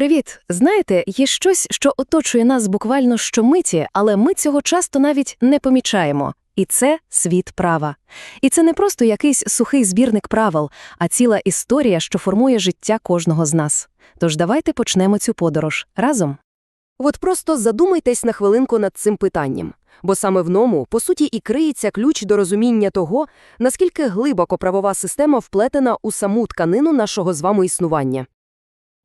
Привіт! Знаєте, є щось, що оточує нас буквально щомиті, але ми цього часто навіть не помічаємо. І це світ права. І це не просто якийсь сухий збірник правил, а ціла історія, що формує життя кожного з нас. Тож давайте почнемо цю подорож разом. От просто задумайтесь на хвилинку над цим питанням, бо саме в ньому, по суті, і криється ключ до розуміння того, наскільки глибоко правова система вплетена у саму тканину нашого з вами існування.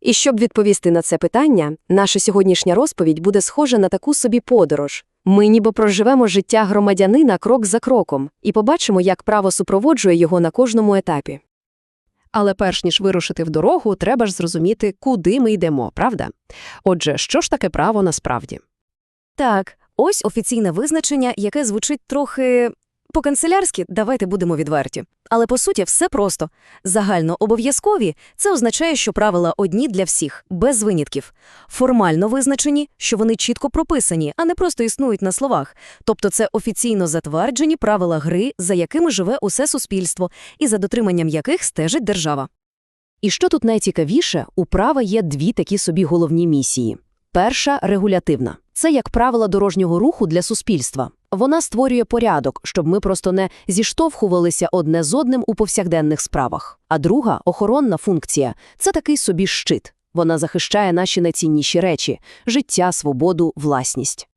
І щоб відповісти на це питання, наша сьогоднішня розповідь буде схожа на таку собі подорож. Ми ніби проживемо життя громадянина крок за кроком і побачимо, як право супроводжує його на кожному етапі. Але перш ніж вирушити в дорогу, треба ж зрозуміти, куди ми йдемо, правда? Отже, що ж таке право насправді? Так, ось офіційне визначення, яке звучить трохи по-канцелярськи, давайте будемо відверті. Але по суті все просто. Загально обов'язкові – це означає, що правила одні для всіх, без винятків. Формально визначені, що вони чітко прописані, а не просто існують на словах. Тобто це офіційно затверджені правила гри, за якими живе усе суспільство, і за дотриманням яких стежить держава. І що тут найцікавіше, у права є дві такі собі головні місії. Перша – регулятивна. Це як правила дорожнього руху для суспільства. Вона створює порядок, щоб ми просто не зіштовхувалися одне з одним у повсякденних справах. А друга – охоронна функція. Це такий собі щит. Вона захищає наші найцінніші речі – життя, свободу, власність.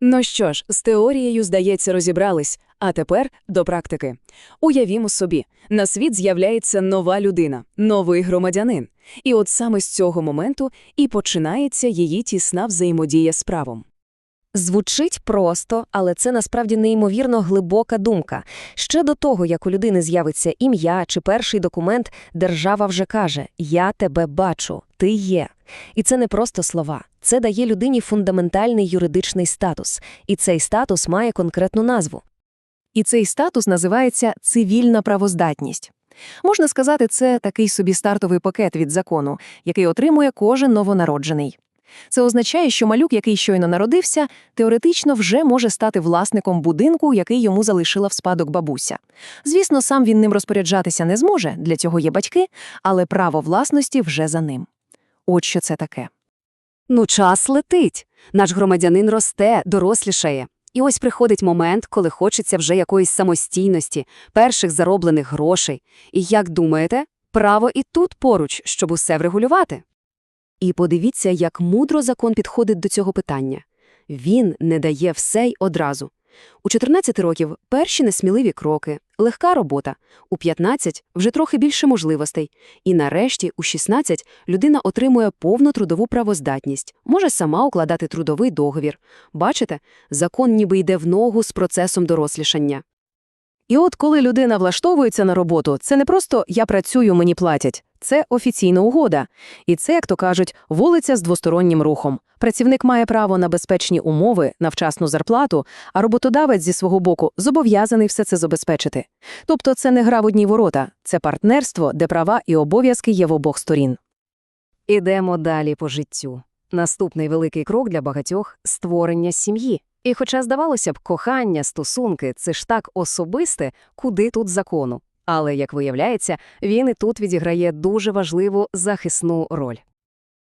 Ну що ж, з теорією, здається, розібрались, а тепер до практики. Уявімо собі, на світ з'являється нова людина, новий громадянин. І от саме з цього моменту і починається її тісна взаємодія з правом. Звучить просто, але це насправді неймовірно глибока думка. Ще до того, як у людини з'явиться ім'я чи перший документ, держава вже каже «Я тебе бачу, ти є». І це не просто слова. Це дає людині фундаментальний юридичний статус. І цей статус має конкретну назву. І цей статус називається цивільна правоздатність. Можна сказати, це такий собі стартовий пакет від закону, який отримує кожен новонароджений. Це означає, що малюк, який щойно народився, теоретично вже може стати власником будинку, який йому залишила в спадок бабуся. Звісно, сам він ним розпоряджатися не зможе, для цього є батьки, але право власності вже за ним. От що це таке. Ну, час летить. Наш громадянин росте, дорослішає. І ось приходить момент, коли хочеться вже якоїсь самостійності, перших зароблених грошей. І як думаєте, право і тут поруч, щоб усе врегулювати? І подивіться, як мудро закон підходить до цього питання. Він не дає все й одразу. У 14 років перші несміливі кроки, легка робота, у 15 – вже трохи більше можливостей, і нарешті у 16 людина отримує повну трудову правоздатність, може сама укладати трудовий договір. Бачите, закон ніби йде в ногу з процесом дорослішання. І от коли людина влаштовується на роботу, це не просто «я працюю, мені платять». Це офіційна угода. І це, як то кажуть, вулиця з двостороннім рухом. Працівник має право на безпечні умови, на вчасну зарплату, а роботодавець зі свого боку зобов'язаний все це забезпечити. Тобто це не гра в одні ворота, це партнерство, де права і обов'язки є в обох сторін. Ідемо далі по життю. Наступний великий крок для багатьох – створення сім'ї. І хоча, здавалося б, кохання, стосунки – це ж так особисте, куди тут закону. Але, як виявляється, він і тут відіграє дуже важливу захисну роль.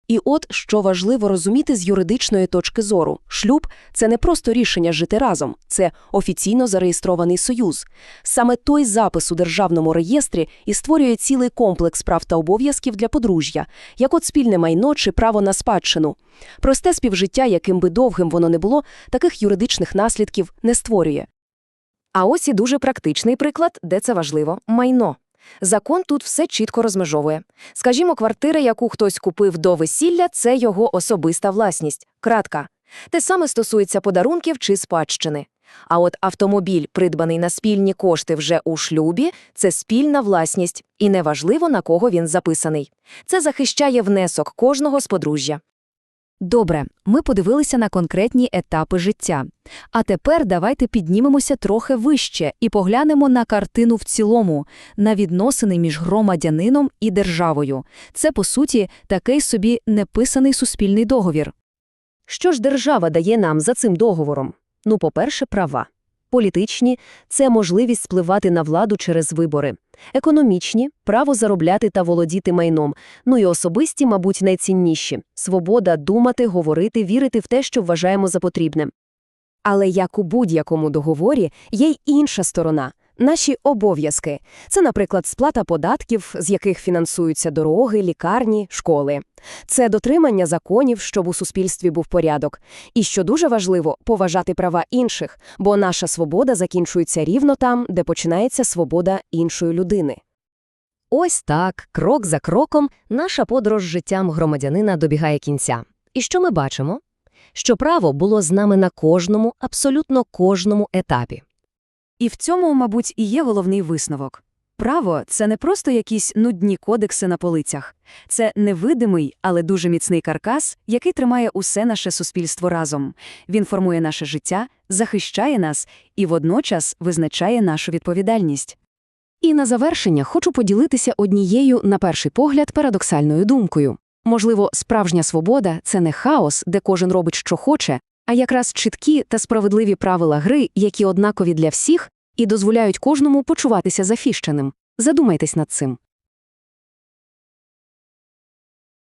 І от що важливо розуміти з юридичної точки зору: шлюб це не просто рішення жити разом, це офіційно зареєстрований союз. Саме той запис у державному реєстрі і створює цілий комплекс прав та обов'язків для подружжя, як от спільне майно чи право на спадщину. Просте співжиття, яким би довгим воно не було, таких юридичних наслідків не створює. А ось і дуже практичний приклад, де це важливо майно. Закон тут все чітко розмежовує. Скажімо, квартира, яку хтось купив до весілля, це його особиста власність. Кратка. Те саме стосується подарунків чи спадщини. А от автомобіль, придбаний на спільні кошти вже у шлюбі, це спільна власність, і неважливо, на кого він записаний. Це захищає внесок кожного з подружжя. Добре, ми подивилися на конкретні етапи життя. А тепер давайте піднімемося трохи вище і поглянемо на картину в цілому, на відносини між громадянином і державою. Це, по суті, такий собі неписаний суспільний договір. Що ж держава дає нам за цим договором? Ну, по-перше, права. Політичні – це можливість спливати на владу через вибори. Економічні – право заробляти та володіти майном. Ну і особисті, мабуть, найцінніші – свобода думати, говорити, вірити в те, що вважаємо за потрібне. Але як у будь-якому договорі, є й інша сторона – наші обов'язки. Це, наприклад, сплата податків, з яких фінансуються дороги, лікарні, школи. Це дотримання законів, щоб у суспільстві був порядок. І, що дуже важливо, поважати права інших, бо наша свобода закінчується рівно там, де починається свобода іншої людини. Ось так, крок за кроком, наша подорож життям громадянина добігає кінця. І що ми бачимо? Що право було з нами на кожному, абсолютно кожному етапі. І в цьому, мабуть, і є головний висновок. Право – це не просто якісь нудні кодекси на полицях. Це невидимий, але дуже міцний каркас, який тримає усе наше суспільство разом. Він формує наше життя, захищає нас і водночас визначає нашу відповідальність. І на завершення хочу поділитися однією, на перший погляд, парадоксальною думкою. Можливо, справжня свобода – це не хаос, де кожен робить, що хоче, а якраз чіткі та справедливі правила гри, які однакові для всіх і дозволяють кожному почуватися захищеним. Задумайтесь над цим.